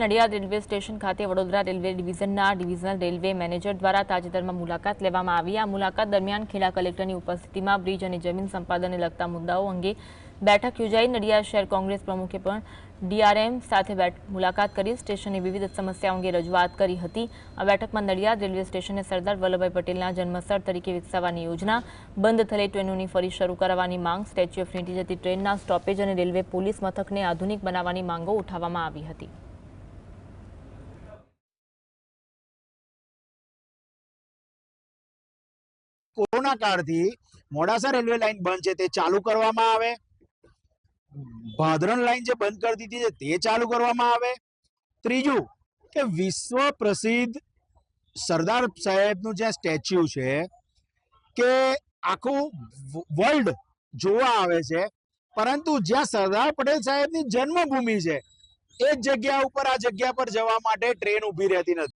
Nadiad railway station ખાતે Vadodara railway ડિવિઝનના divisional railway manager દ્વારા તાજેતરમાં મુલાકાત લેવામાં આવી. આ મુલાકાત દરમિયાન ખેડા કલેક્ટરની ઉપસ્થિતિમાં બ્રિજ અને જમીન સંપાદનને લગતા મુદ્દાઓ અંગે બેઠક યોજાઈ. નડિયાદ શહેર કોંગ્રેસ પ્રમુખે પણ ડીઆરએમ સાથે મુલાકાત કરી સ્ટેશનની વિવિધ સમસ્યાઓ અંગે રજૂઆત કરી હતી. આ બેઠકમાં નડિયાદ રેલવે સ્ટેશને સરદાર વલ્લભભાઈ પટેલના જન્મસ્થળ તરીકે વિકસાવવાની યોજના, બંધ થયેલી ટ્રેનોની ફરી શરૂ કરવાની માંગ, સ્ટેચ્યુ ઓફ યુનિટી જતી ટ્રેનના સ્ટોપેજ અને રેલવે પોલીસ મથકને આધુનિક બનાવવાની માંગો ઉઠાવવામાં આવી હતી. કોરોના કાળથી મોડાસા રેલવે લાઇન બંધ છે તે ચાલુ કરવામાં આવે. ભાદરણ લાઈન જે બંધ કરી દીધી છે તે ચાલુ કરવામાં આવે. ત્રીજું કે વિશ્વ પ્રસિદ્ધ સરદાર સાહેબનું જે સ્ટેચ્યુ છે કે આખું વર્લ્ડ જોવા આવે છે. પરંતુ જ્યાં સરદાર પટેલ સાહેબની જન્મભૂમિ છે, એ જ જગ્યા ઉપર, આ જગ્યા પર જવા માટે ટ્રેન ઊભી રહેતી નથી.